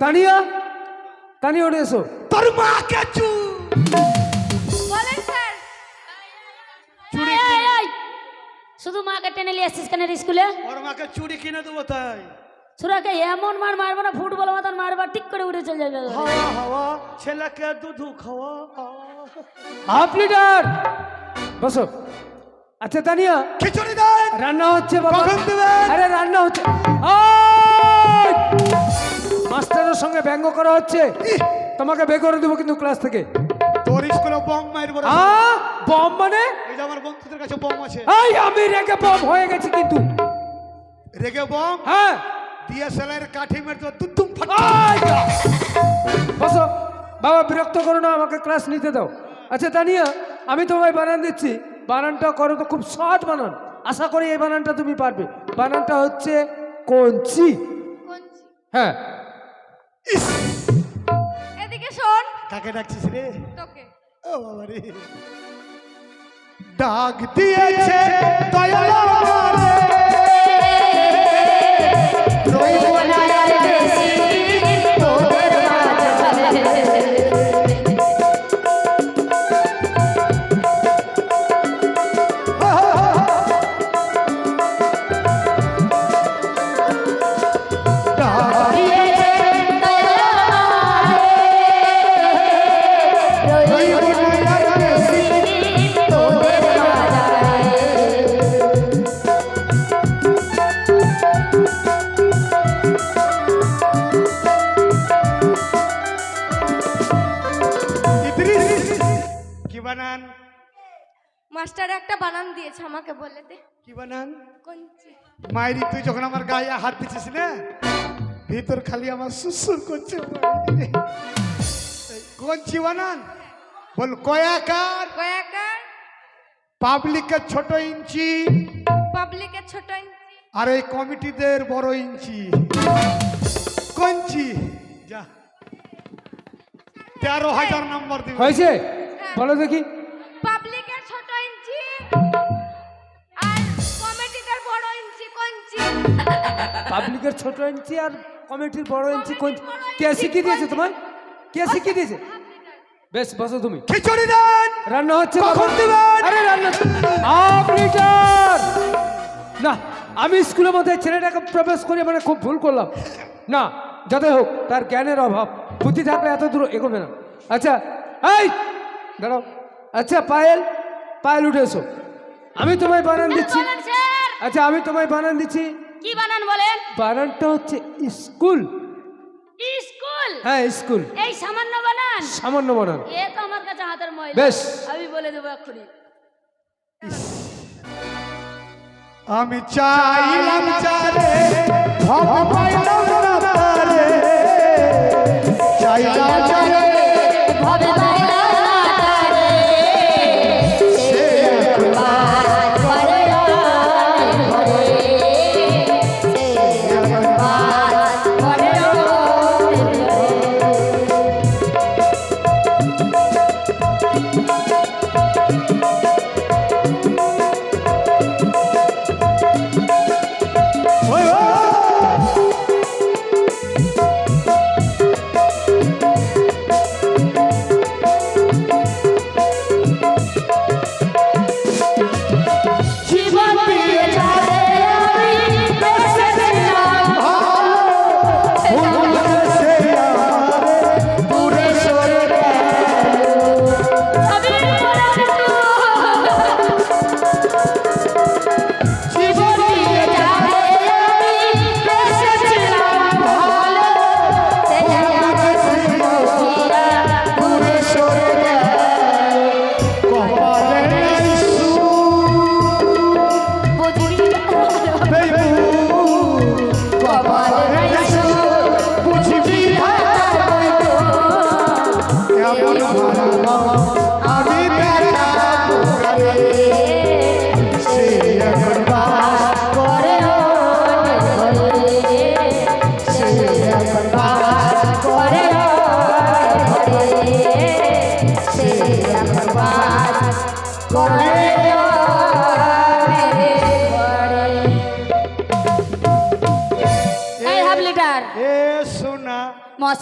তানিয়া তানিয়া ওঠে এসো তোর মাকে চু বলেন স্যার চুড়ি। শুধু মাকে টেনে নিয়ে আসছিস কেন স্কুলে ওর মাকে চুড়ি কিনে দেবো তাই সুরাকে এমন মার মারবো না ফুটবল মতন মারবা ঠিক করে উঠে চলে যাবে হাওয়া হাওয়া ছেলেকে দুধু খাওয়া হাফ লিটার বসো আচ্ছা তানিয়া খিচুড়ি দেন রান্না হচ্ছে বাবা আরে রান্না হচ্ছে ওই! মাস্টারের সঙ্গে ব্যঙ্গ করা হচ্ছে? তোমাকে বে করে দেবো কিন্তু ক্লাস থেকে। তোর স্কুলে বম মারবো রে। আ? বম মানে? এই যে আমার বন্ধুদের কাছে বম আছে। এই আমি রেখে বম হয়ে গেছি কিন্তু। রেগে বম? হ্যাঁ। কাঠি মেরে তো তুতুম ফাটা আই! বসো। বাবা বিরক্ত করো না আমাকে ক্লাস নিতে দাও। আচ্ছা তানিয়া আমি তোমায় বানান দিচ্ছি। বানানটা করো তো খুব সহজ বানান। আশা করি এই বানানটা তুমি পারবে। বানানটা হচ্ছে কঞ্চি। হ্যাঁ। এদিকে শোন কাকে ডাকছিস রে তোকে ও বাবা রে ডাক দিয়েছে দয়াল বানান? মাস্টার একটা বানান দিয়েছে আমাকে বলে দে। কি বানান? কোনছি মায়েরি তুই যখন আমার গায়ে হাত দিচ্ছিস না ভিতর খালি আমার সুসুর করছে মাইরি। কঞ্চি বানান? বল কয়াকার? কয়াকার? পাবলিকের ছোট ইঞ্চি। পাবলিকের ছোট ইঞ্চি। আর এই কমিটিদের বড় ইঞ্চি। কঞ্চি যা। তেরো হাজার নম্বর দিবে। হয়েছে? বলো দেখি। পাবলিকের ছোট ইঞ্চি আর কমিটিদের বড় ইঞ্চি পাবলিকের ছোট ইঞ্চি আর কমিটির বড় ইঞ্চি কোন কে শিখিয়ে দিয়েছে তোমায়? কে শিখিয়ে দিয়েছে? বেশ বসো তুমি। খিচুড়ি দেন! রান্না হচ্ছে কখন দিবেন? আরে রান্না হাফ লিটার না আমি স্কুলের মধ্যে ছেলেটাকে প্রবেশ করে মানে খুব ভুল করলাম। না যাতে হোক তার জ্ঞানের অভাব। বুদ্ধি থাকলে এত দূর এগোবে না। আচ্ছা এই! দাঁড়াও। আচ্ছা পায়েল পায়েল উঠে এসো। আমি তোমায় বানান দিচ্ছি। আচ্ছা আমি তোমায় বানান দিচ্ছি। কি বানান বলেন? বানানটা হচ্ছে স্কুল। স্কুল? হ্যাঁ স্কুল। এই সামান্য বানান? সামান্য বানান। এ তো আমার কাছে হাতের ময়লা। বেশ। আমি বলে দেবো এক্ষুনি। আমি চাইলাম চারে ভব পাইলাম না তারে চাইলাম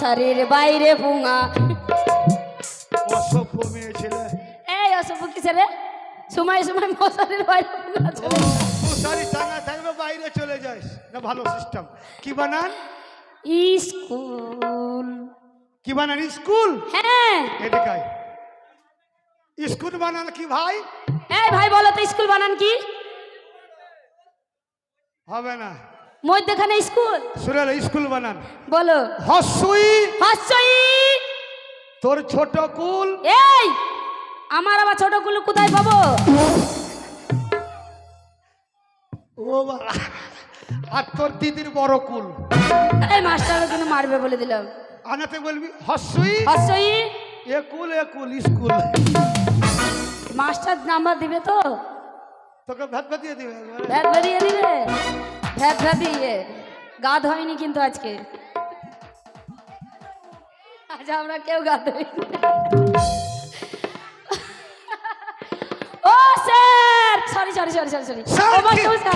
মশারির বাইরে পুঙা অসভ্য মেয়ে ছেলে এই অসভ্য কিসে রে? সময় সময় মশারির বাইরে মশারি টাঙা থাকবে বাইরে চলে যাস। না ভালো সিস্টেম কি বানান? স্কুল। কি বানান? স্কুল? হ্যাঁ। এদিকে স্কুল বানান কি ভাই? এই ভাই বলো তো স্কুল বানান কি? হবে না। মধ্যখানে স্কুল। সুরেল স্কুল বানান। বলো। হসুই হাস্যই। তোর ছোট কুল। এই আমার আবার ছোট কুল কোথায় পাবো? ও বাবা। আর তোর দিদির বড় কুল। এই মাস্টার কিন্তু মারবে বলে দিলাম। আনাতে বলবি হসুই হাস্যই। এ কুল এ কুল স্কুল। মাস্টার নাম্বার দিবে তো? তোকে ভাত ভাত দিয়ে দিবে। ভ্যাট ভ্যাটিয়ে দিবে? ভ্যাট ভ্যাটিয়ে গাদ হয়নি কিন্তু আজকে। আজ আমরা কেউ গাদ হইনি ও sir! Sorry sorry sorry sorry sorry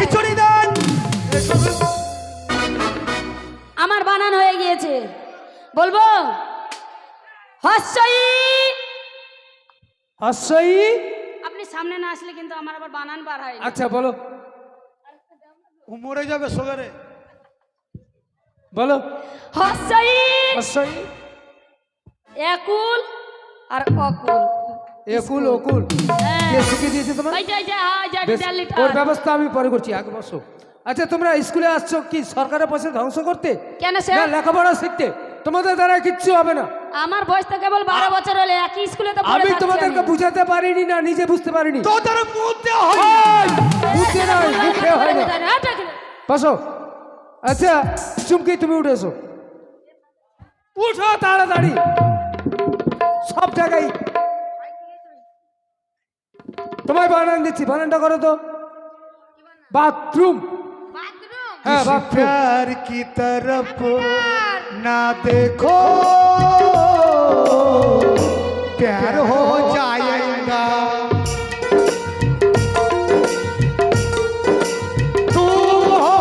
খিচুড়ি দেন! আমার বানান হয়ে গিয়েছে। বলব? হস্যই! হাস্যই? আপনি সামনে না আসলে কিন্তু আমার আবার বানান বার হয় আচ্ছা বলো। ও মরে যাবে সোগারে। বলো। হসাই হসাই একুল আর অকুল। একুল অকুল। হ্যাঁ। কে শিখিয়ে দিয়েছে তোমার? হ্যাঁ, ওর ব্যবস্থা আমি পরে করছি আগে বসো। আচ্ছা তোমরা স্কুলে আসছো কি সরকারের পয়সা ধ্বংস করতে? কেন লেখাপড়া শিখতে? তোমাদের দ্বারা কিচ্ছু হবে না। আমার বয়স তো কেবল বারো বছর হলে একই স্কুলে তো আমি তোমাদেরকে বুঝাতে পারিনি না নিজে বুঝতে পারিনি। তোদের বুঝতে হয়। বুঝতে নয় মুখে হয় না। বসো। আচ্ছা চুমকি তুমি উঠেছো এসো। উঠো তাড়াতাড়ি। সব জায়গায়। তোমায় বানান দিচ্ছি বানানটা করো তো। বাথরুম। হ্যাঁ বাথরুম। কি তরফ? ना देखो प्यार हो जाएगा तुम हो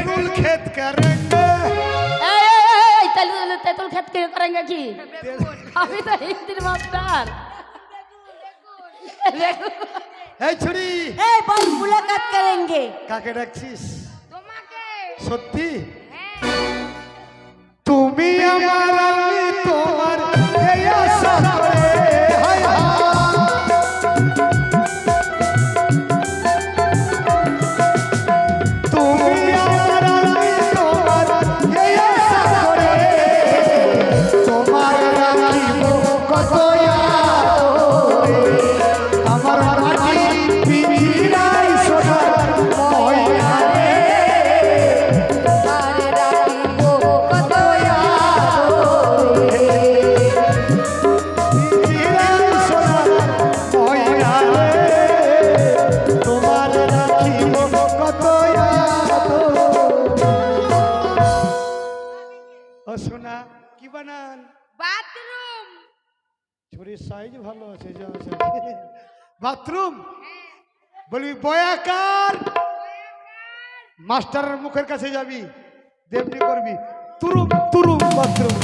हम खेत करेंगे তেতুল খেত কে করেঙ্গে কি? আমি তো হিন্দির মাস্টার। এই ছুরি। এই বল কাকে ডাকছিস? সত্যি মাস্টারের মুখের কাছে যাবি দেবনি করবি। তুরুম তুরুম বাথরুম।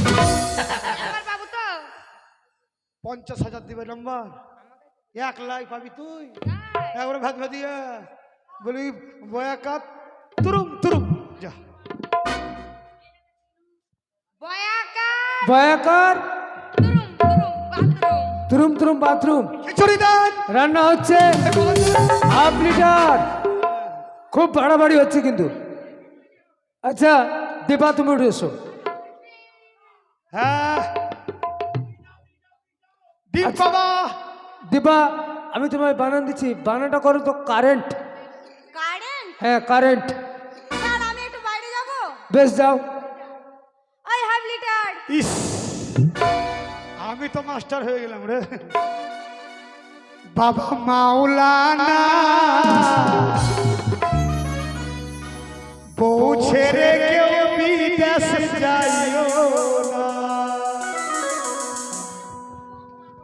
বাবু তো। পঞ্চাশ হাজার দিবে নম্বর। এক লাখ পাবি তুই। একবারে ভাত ভাদিয়া বলবি বয়াকার তুরুম তুরুম। যা। বয়াকার ভয়াকার তুরুম তুরুম বাথরুম। তুরুম তুরুম বাথরুম। খিচুড়ি দেন। রান্না হচ্ছে। Half litre. খুব বাড়াবাড়ি হচ্ছে কিন্তু। আচ্ছা দীপা তুমি উঠে এসো। হ্যাঁ। দীপ বাবা। দীপা আমি তোমায় বানান দিচ্ছি। বানানটা করো তো কারেন্ট। কারেন্ট? হ্যাঁ কারেন্ট। স্যার আমি একটু বাইরে যাব? বেশ যাও। লিটার। ইস আমি তো মাস্টার হয়ে গেলাম রে। বাবা মাওলানা। বউ ছেড়ে কেউ বিদেশ যাইও না।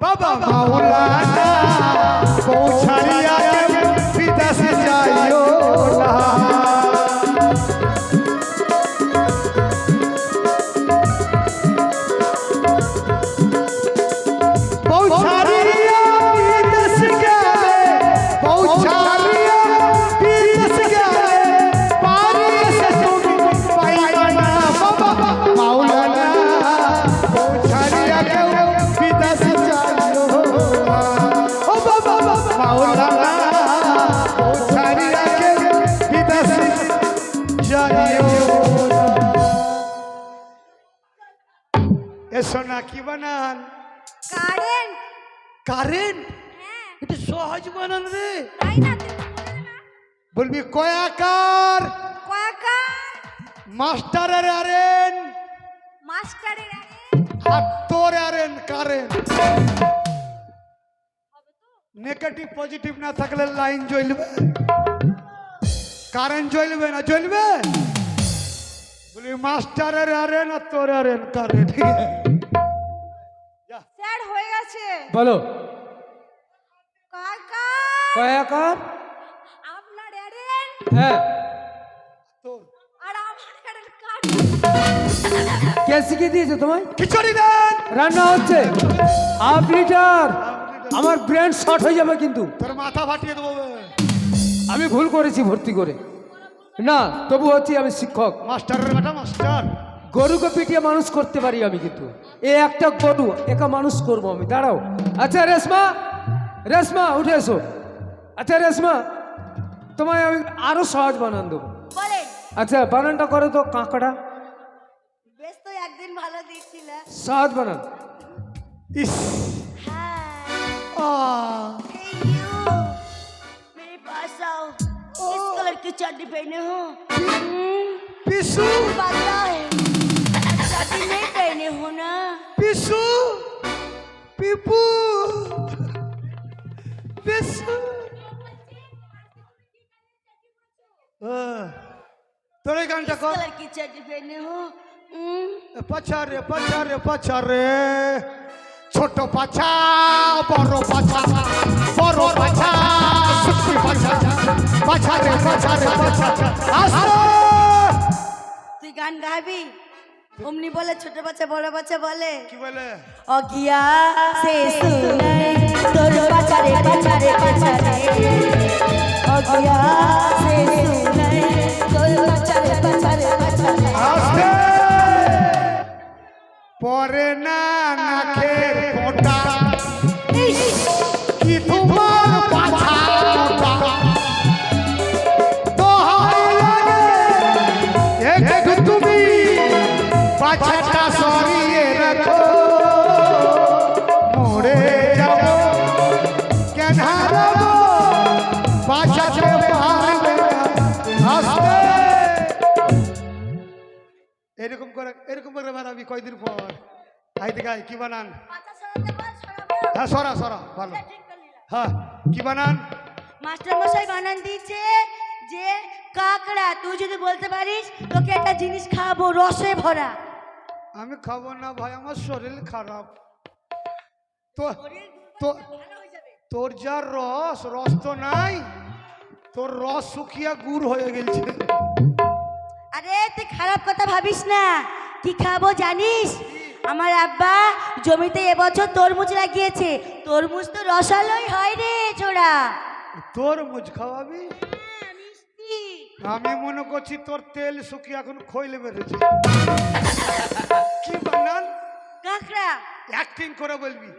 বাবা মাওলানা বউ এসো না কি বানান? কারেন্ট। কারেন্ট? হ্যাঁ। এটা সহজ বানান রে। তাই না। বলবি কয়াকার কয়াকা মাস্টারের আরেন। মাস্টারের আরে আর তোর আরেন কারেন্ট নেগেটিভ পজিটিভ না থাকলে লাইন জ্বলবে। কারেন্ট জ্বলবে না জ্বলবে? বলি মাস্টারের আরেন আর তোর আরেন কারেন্ট স্যার হয়ে গেছে। বলো। কাকা কয়াকার আপনার এরেন হ্যাঁ। তোর। আর আমার এরেন কাট কে শিখিয়ে দিয়েছে তোমায়? খিচুড়ি দেন। রান্না হচ্ছে। হাফ লিটার আমার ব্রেন শর্ট হয়ে যাবে কিন্তু। তোর মাথা ফাটিয়ে দেবো আমি ভুল করেছি ভর্তি করে। না তবু হচ্ছি আমি শিক্ষক। মাস্টারের বেটা মাস্টার। গরুকে পিটিয়ে মানুষ করতে পারি আমি কিন্তু এ একটা গরু একা মানুষ করব আমি দাঁড়াও আচ্ছা রেশমা রেশমা উঠে এসো আচ্ছা রেশমা তোমায় আমি আরো সহজ বানান দেবো বলেন আচ্ছা বানানটা করো তো কাঁকড়া বেশ তো একদিন ভালো দিচ্ছিল সহজ বানান ইস হ্যাঁ আহ, Hey you, मेरे पास आओ किस कलर की चड्डी पहने हो हम्म, পিসু पता है चड्डी नहीं पहने हो ना পিসু পিপু পিসু আহ, তোর এই গানটা किस কর कलर की चड्डी पहने हो हम्म, পাছা রে পাছা রে পাছা রে ছোট পাছা বড় পাছা বড় পাছা সুখী পাছা পাছা রে পাছা রে পাছা আসো তুই গান গাবি অমনি বলে ছোট বাচ্চা বড় বাচ্চা বলে? কি বলে? অগিয়া সে শুনাই তোর পাচারে পাচারে পাচারে অগিয়া সে শুনাই তোর পাচারে পাচারে পাচারে আস্তে! পরে না নাখের কোটা এরকম করে এরকম করে বানাবি কয়দিন পর? আই দেখাই কি বানান? হ্যাঁ সরা সরা ভালো। হ্যাঁ কি বানান? মাস্টার মশাই বানান দিয়েছে যে কাকড়া তুই যদি বলতে পারিস তোকে একটা জিনিস খাব রসে ভরা। আমি খাব না ভাই আমার শরীর খারাপ। তো তো তোর যা রস রস তো নাই। তোর রস শুকিয়ে গুড় হয়ে গেছে আরে তুই খারাপ কথা ভাবিস না। কি খাব জানিস? আমার আব্বা জমিতে এবছর তরমুজ লাগিয়েছে। তরমুজ তো রসালোই হয় রে জোড়া তরমুজ খাওয়াবি? আমি মনে করছি তোর তেল শুকিয়ে এখন খইলে বেড়েছে কি বানান? কাকড়া। অ্যাক্টিং করে বলবি।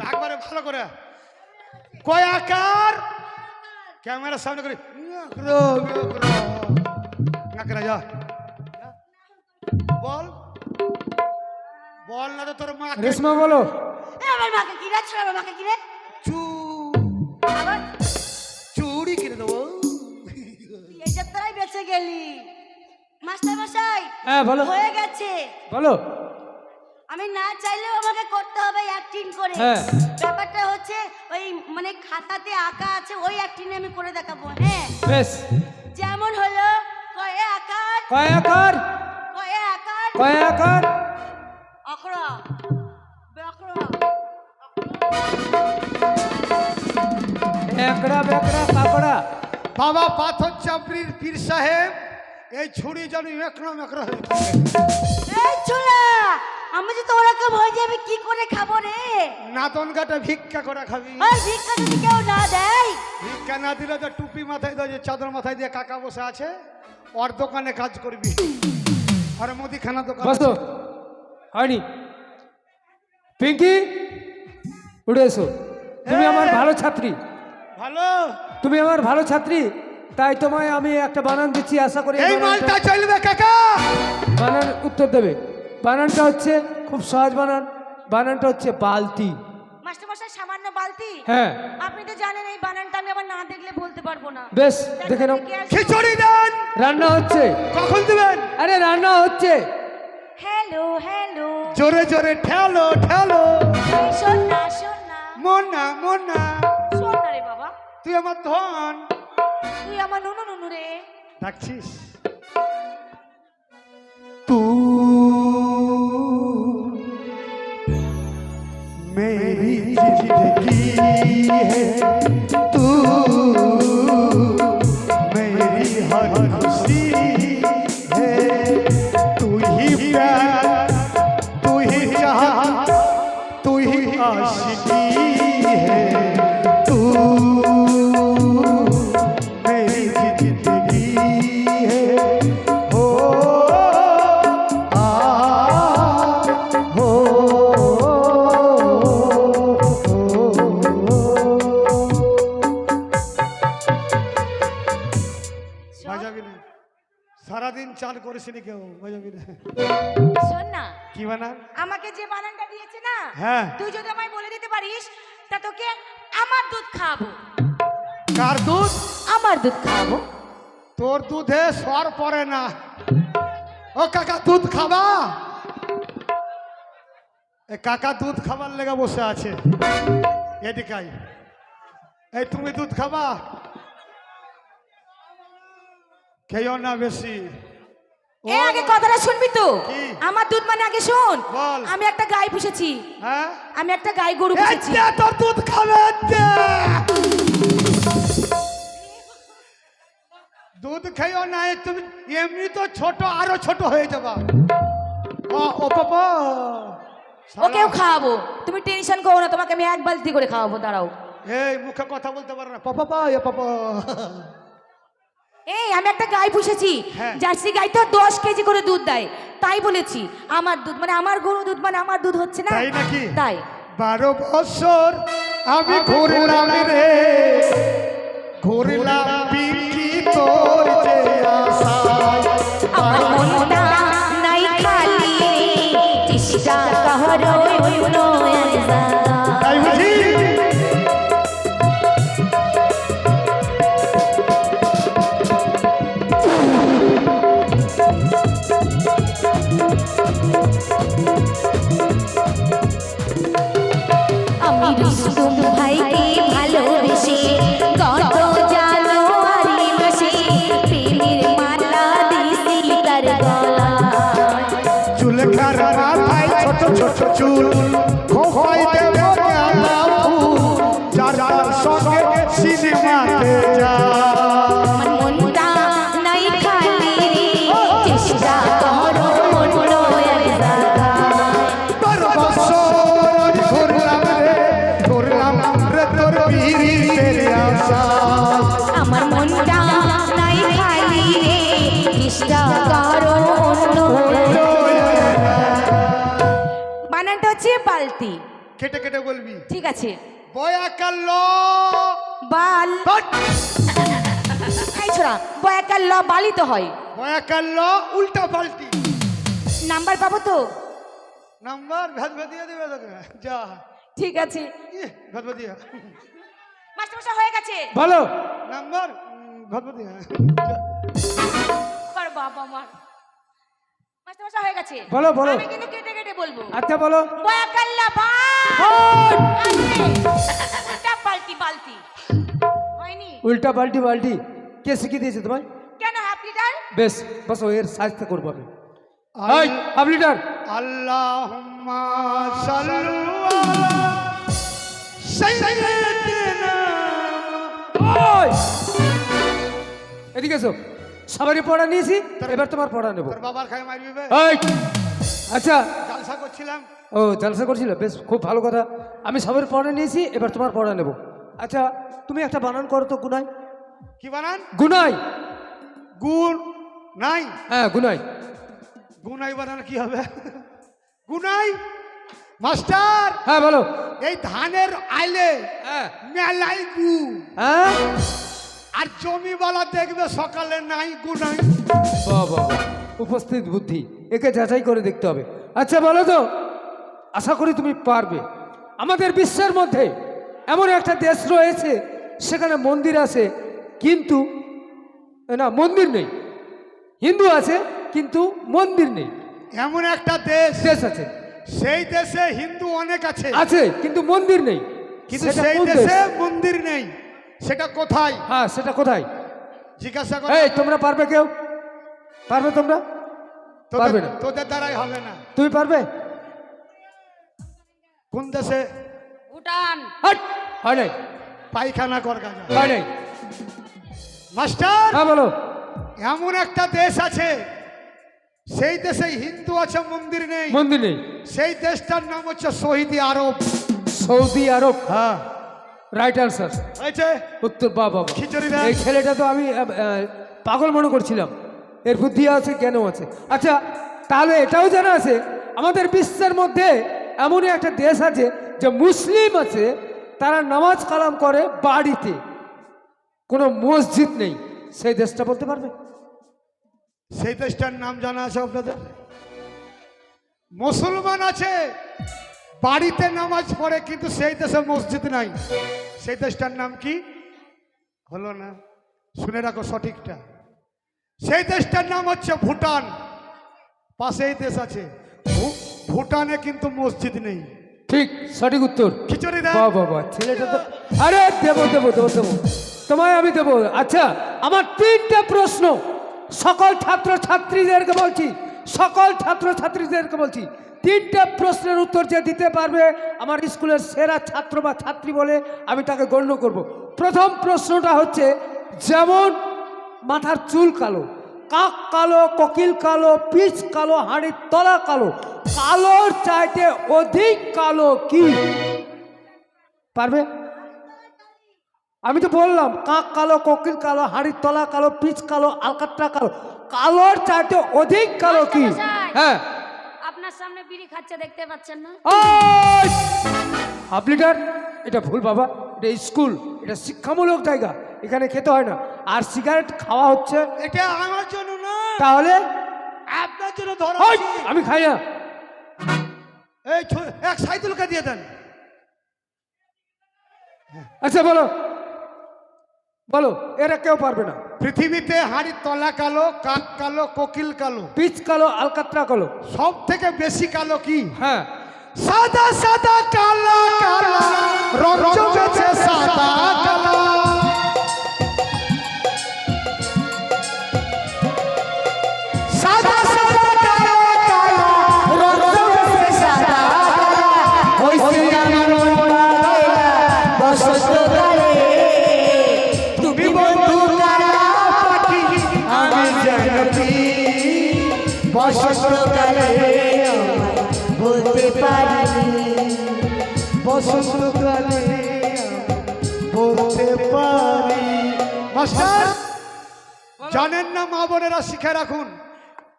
একবারে ভালো করে। কয় আকার? ক্যামেরার সামনে করে যা। বল। বল না তো তোর মা রেশমা বলো। আমার মাকে আমার মাকে কিনে চু। আবার? চুড়ি কিনে দেবো। এই যাত্রায় বেঁচে গেলি। মাস্টার মশাই হ্যাঁ বলো। হয়ে গেছে। বলো। আমি না চাইলেও আমাকে করতে হবে অ্যাক্টিং করে। হ্যাঁ। ব্যাপারটা হচ্ছে ওই মানে খাতাতে আঁকা আছে ওই অ্যাক্টিং আমি করে দেখাবো হ্যাঁ। বেশ। যেমন হলো কয়ে আকার। কয় আকার। কয়ে আকার। কয় আকার। অকরা। বকরা একড়া বেকড়া কাকড়া বাবা পাথর চাপড়ির পীর সাহেব এই ছুরি যেন একরো একরো হয়ে। এই ছোলা আমি যে তো ওরকম হয়ে যাবে কি করে খাব রে? নাতন কাটা ভিক্ষা করে খাবি। আর ভিক্ষা যদি কেউ না দেয়? ভিক্ষা না দিলে তো টুপি মাথায় দেয় চাদর মাথায় দিয়ে কাকা বসে আছে ওর দোকানে কাজ করবি। আর মুদিখানা দোকান বসো। হয়নি। পিঙ্কি উঠে এসো। তুমি আমার ভালো ছাত্রী। ভালো? তুমি আমার ভালো ছাত্রী। তাই তোমায় আমি একটা বানান দিচ্ছি আশা করি এই মালটা চলবে কাকা! বানান উত্তর দেবে। বানানটা হচ্ছে খুব সহজ বানান। বানানটা হচ্ছে বালতি। মাস্টারমশাই সামান্য বালতি? হ্যাঁ। আপনি তো জানেন এই বানানটা আমি আবার না দেখলে বলতে পারব না। বেশ দেখে নাও। খিচুড়ি দেন! রান্না হচ্ছে। কখন দিবেন? আরে রান্না হচ্ছে। Hello hello. জোরে জোরে ঠেলো ঠেলো। শোন না শোন না মন না মন। না শোন না রে বাবা। তুই আমার ধন। তুই আমার নুনু নুনু রে। ডাকছিস তু मेरी हर है। तू ही प्यार तू ही आशी तू ही आशिकी চাল করেছিলি কেউ? না শোন না। কি বানা? আমাকে যে বানানটা দিয়েছে না হ্যাঁ। তুই যদি আমায় বলে দিতে পারিস তা তোকে আমার দুধ খাব কার দুধ? আমার দুধ খাব তোর দুধে সর পড়ে না। ও কাকা দুধ খাবা? এ কাকা দুধ খাবার লেগে বসে আছে। এদিকাই এই তুমি দুধ খাবা? খেয়েও না বেশি। এ আগে কথাটা শুনবি তো? আমার দুধ মানে আগে শোন। বল। আমি একটা গাই পুষেছি। হ্যাঁ? আমি একটা গাই গরু পুষেছি। তোর দুধ খাবে দুধ খেয়েও না তুমি এমনি তো ছোট আরও ছোট হয়ে যাবা। ও বাবা ওকেও খাওয়াবো। তুমি টেনশন করো না তোমাকে আমি এক বালতি করে খাওয়াবো দাঁড়াও। এই মুখে কথা বলতে পারো না। পাপা পা পাপা এই আমি একটা গাই পুষেছি। হ্যাঁ। জার্সি গাই তো দশ কেজি করে দুধ দেয়। তাই বলেছি আমার দুধ মানে আমার গরু দুধ মানে আমার দুধ হচ্ছে না? তাই নাকি? তাই। বারো বছর আমি ঘুরলাম রে। ঘুরলাম বিক্রি তোর যে আশায় বয়া কাল্ল বাল এই ছোড়া বয়াকার ল বালি তো হয়। বয়া কাল্ল উল্টা পাল্টি। নাম্বার পাবো তো? নাম্বার ভেদ ভেদিয়ে দেবে তোকে। যা। ঠিক আছে। ভেদ ভেদিয়া মাস্টারমশাই হয়ে গেছে। বলো। নাম্বার ভেদ ভেদিয়া আবার বাবা আমার। মাস্টারমশাই হয়ে গেছে। বলো, বলো। আমি কিন্তু কেটে কেটে বলব। আচ্ছা বলো। বয়াকাল্লা বাল। পাল্টি বালতি? হয়নি? উল্টা বাল্টি বাল্টি কে শিখিয়ে দিয়েছে তোমায়? কেন হাফ লিটার? বেশ বস এর সাজতে করব আমি। এই হাফ লিটার। আল্লাহুম্মা সাল্লু আলা সাইয়্যিদিনা। ওই! এদিকে এসো। সবারই পড়া নিয়েছি এবার তোমার পড়া নেব। তোর বাবার খাই মারবি বে। এই! আচ্ছা। জালসা করছিলাম। ও জালসা করছিল? বেশ খুব ভালো কথা। আমি সবার পড়া নিয়েছি এবার তোমার পড়া নেব। আচ্ছা তুমি একটা বানান করো তো গুনাই। কি বানান? গুনাই। গুণ নাই। হ্যাঁ গুনাই। গুনাই বানান কি হবে? গুনাই? মাস্টার! হ্যাঁ বলো। এই ধানের আইলে হ্যাঁ। মেলাই গু। হ্যাঁ? আর জমিওয়ালা দেখবে সকালে নাই গুনাই। বাহ। উপস্থিত বুদ্ধি। একে যাচাই করে দেখতে হবে। আচ্ছা বলো তো আশা করি তুমি পারবে। আমাদের বিশ্বের মধ্যে এমন একটা দেশ রয়েছে সেখানে মন্দির আছে কিন্তু না মন্দির নেই। হিন্দু আছে কিন্তু মন্দির নেই। এমন একটা দেশ দেশ আছে। সেই দেশে হিন্দু অনেক আছে। আছে কিন্তু মন্দির নেই। কিন্তু সেই দেশে মন্দির নেই। সেটা কোথায়? হ্যাঁ সেটা কোথায়? জিজ্ঞাসা করে। এই তোমরা পারবে কেউ? পারবে তোমরা? পারবে তোদের না। তোদের দ্বারাই হবে না। তুমি পারবে? কোন দেশে ভুটান। হাট! হয় নাই পায়খানা কর গাজা হয় নাই মাস্টার! হ্যাঁ বলো। এমন একটা দেশ আছে সেই দেশে হিন্দু আছে মন্দির নেই। মন্দির নেই। সেই দেশটার নাম হচ্ছে শহীদি আরব। সৌদি আরব? হ্যাঁ। রাইট আনসার হয়েছে? উত্তর বাবা খিচুড়ি। এই ছেলেটা তো আমি পাগল মনে করছিলাম। এর বুদ্ধি আছে কেন আছে? আচ্ছা তাহলে এটাও জানা আছে আমাদের বিশ্বের মধ্যে এমনই একটা দেশ আছে যে মুসলিম আছে, তারা নামাজ কালাম করে বাড়িতে। কোনো মসজিদ নেই। সেই দেশটা বলতে পারবে? সেই দেশটার নাম জানা আছে আপনাদের? মুসলমান আছে, বাড়িতে নামাজ পড়ে, কিন্তু সেই দেশে মসজিদ নাই। সেই দেশটার নাম কি? হলো না? শুনে রাখো সঠিকটা। সেই দেশটার নাম হচ্ছে ভুটান। পাশেই দেশ আছে। ভুটানে কিন্তু মসজিদ নেই। ঠিক সঠিক উত্তর। খিচুড়ি ছেলেটা তো আরে দেবো দেবো দেবো দেবো। তোমায় আমি দেবো। আচ্ছা আমার তিনটে প্রশ্ন। সকল ছাত্র ছাত্রীদেরকে বলছি সকল ছাত্র ছাত্রীদেরকে বলছি তিনটে প্রশ্নের উত্তর যে দিতে পারবে আমার স্কুলের সেরা ছাত্র বা ছাত্রী বলে আমি তাকে গণ্য করব। প্রথম প্রশ্নটা হচ্ছে যেমন মাথার চুল কালো কাক কালো কোকিল কালো পিচ কালো হাঁড়ির তলা কালো কালোর চাইতে অধিক কালো কি? পারবে? আমি তো বললাম কাক কালো কোকিল কালো হাঁড়ির তলা কালো পিচ কালো আলকাত্রা কালো কালোর চাইতে অধিক কালো কি? হ্যাঁ। আপনার সামনে বিড়ি খাচ্ছে দেখতে পাচ্ছেন না? Half litre? এটা ভুল বাবা। এটা স্কুল এটা শিক্ষামূলক জায়গা। এখানে খেতে হয় না। আর সিগারেট খাওয়া হচ্ছে। এটা আমার জন্য না। তাহলে? আপনার জন্য ধরা আমি খাই না। এই এক সাইদুলকে দিয়ে দেন। আচ্ছা বলো। বলো এরা কেউ পারবে না। পৃথিবীতে হাড়ির তলা কালো কাক কালো কোকিল কালো। পিচ কালো আলকাত্রা কালো। সব থেকে বেশি কালো কি? হ্যাঁ। সাদা সাদা কালা কালা। রং সাদা কালা। বসন্তকালে বলতে পারি বসন্তকালে বলতে পারি মাস্টার জানেন না, মা বোনেরা, শিখে রাখুন।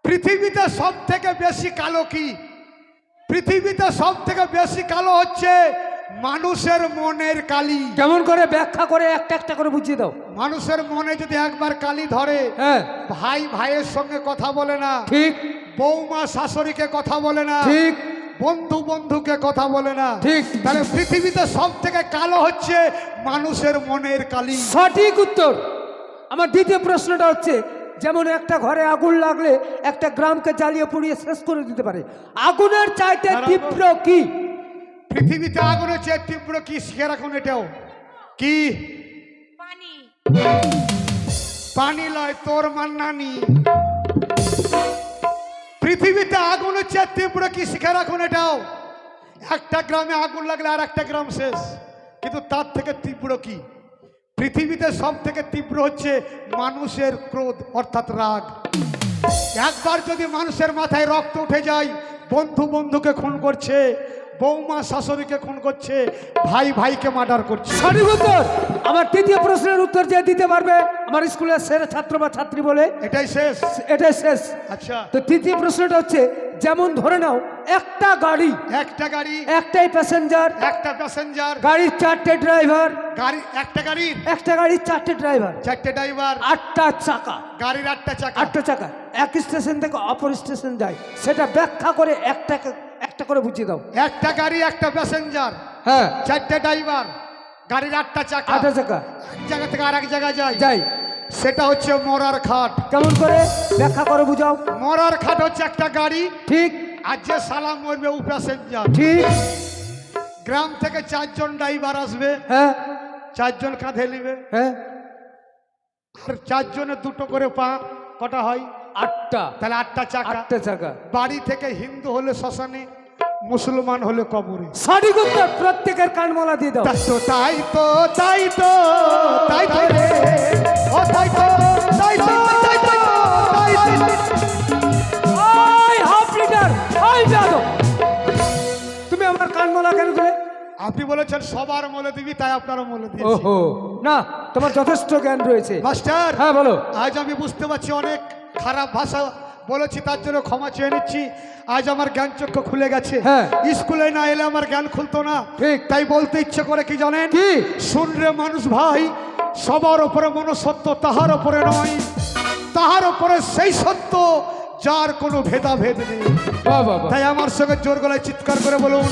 পৃথিবীতে সব থেকে বেশি কালো কি? পৃথিবীতে সব থেকে বেশি কালো হচ্ছে মানুষের মনের কালি। কেমন করে ব্যাখ্যা করে একটা একটা করে বুঝিয়ে দাও। মানুষের মনে যদি একবার কালি ধরে হ্যাঁ। ভাই ভাইয়ের সঙ্গে কথা বলে না ঠিক। বৌমা শাশুড়িকে কথা বলে না ঠিক। বন্ধু বন্ধুকে কথা বলে না ঠিক। তাহলে পৃথিবীতে সব থেকে কালো হচ্ছে মানুষের মনের কালি। সঠিক উত্তর। আমার দ্বিতীয় প্রশ্নটা হচ্ছে যেমন একটা ঘরে আগুন লাগলে একটা গ্রামকে জ্বালিয়ে পুড়িয়ে শেষ করে দিতে পারে। আগুনের চাইতে তীব্র কি? পৃথিবীতে আগুনের চেয়ে তীব্র কি শিখে রাখুন এটাও। কি? পানি। পানি লয় তোর মান্নানি পৃথিবীতে আগুনের চেয়ে তীব্র কি শিখে রাখুন এটাও। একটা গ্রামে আগুন লাগলে আর একটা গ্রাম শেষ। কিন্তু তার থেকে তীব্র কি? পৃথিবীতে সব থেকে তীব্র হচ্ছে মানুষের ক্রোধ অর্থাৎ রাগ। একবার যদি মানুষের মাথায় রক্ত উঠে যায় বন্ধু বন্ধুকে খুন করছে বৌমা শাশুড়িকে খুন করছে ভাই ভাইকে মার্ডার করছে। সঠিক উত্তর। আমার তৃতীয় প্রশ্নের উত্তর যে দিতে পারবে আমার স্কুলের সেরা ছাত্র বা ছাত্রী বলে। এটাই শেষ? এটাই শেষ। আচ্ছা। তো তৃতীয় প্রশ্নটা হচ্ছে যেমন ধরে নাও একটা গাড়ি। একটা গাড়ি। একটাই প্যাসেঞ্জার একটা প্যাসেঞ্জার গাড়ির চারটে ড্রাইভার গাড়ি একটা গাড়ির একটা গাড়ির চারটে ড্রাইভার চারটে ড্রাইভার আটটা চাকা। গাড়ির আটটা চাকা। আটটা চাকা। এক স্টেশন থেকে অপর স্টেশন যায়। সেটা ব্যাখ্যা করে একটা একটা করে বুঝিয়ে দাও। একটা গাড়ি একটা প্যাসেঞ্জার হ্যাঁ। চারটে ড্রাইভার গাড়ির আটটা চাকা। আটটা চাকা। এক জায়গা থেকে আর এক জায়গায় যায়। যাই সেটা হচ্ছে মরার খাট। কেমন করে? ব্যাখ্যা করে বুঝাও। মরার খাট হচ্ছে একটা গাড়ি। ঠিক। আর যে সালাম মরবে ও প্যাসেঞ্জার ঠিক। গ্রাম থেকে চারজন ড্রাইভার আসবে। হ্যাঁ। চারজন কাঁধে নেবে। হ্যাঁ। আর চারজনের দুটো করে পা কটা হয়? আটটা। তাহলে আটটা চাকা। আটটা চাকা। বাড়ি থেকে হিন্দু হলে শ্মশানে মুসলমান হলে কবরে। সঠিক উত্তর প্রত্যেকের কানমালা দিয়ে দাও। তা তাই তো তাই তো তাই তো রে। ও তাই তো তাই তো তাই তো তাই তো। ওই হাফ লিটার ওই যাদব। তুমি আমার কানমালা কেন দিলে? আপনি বলেছেন সবার মলে দিবি তাই আপনারও মলে দিয়েছি। ওহো। না তোমার যথেষ্ট জ্ঞান রয়েছে। মাস্টার! হ্যাঁ বলো। আজ আমি বুঝতে পারছি অনেক খারাপ ভাষা বলেছি তার জন্য ক্ষমা চেয়ে নিচ্ছি। আজ আমার জ্ঞান চক্ষু খুলে গেছে। হ্যাঁ। স্কুলে না এলে আমার জ্ঞান খুলতো না। ঠিক। তাই বলতে ইচ্ছে করে কি জানেন? কি? শুনরে মানুষ ভাই সবার ওপরে মনসত্য তাহার ওপরে নয়। তাহার ওপরে সেই সত্য যার কোনো ভেদাভেদ নেই। তাই আমার সঙ্গে জোর গলায় চিৎকার করে বলুন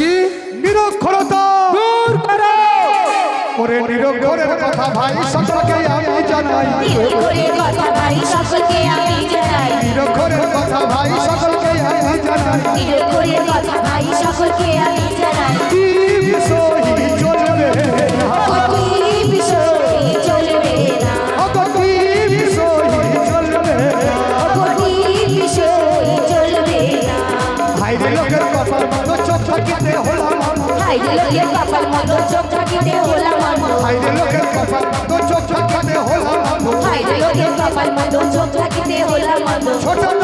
নিরক্ষরতা। দূর করো! ওরে নিরক্ষরের কথা ভাই সকলকে আমি জানাই। নিরক্ষরের কথা ভাই সকলকে আমি জানাই। নিরক্ষরের কথা ভাই সকলকে আমি জানাই। নিরক্ষরের কথা ভাই সকলকে আমি জানাই। চোখ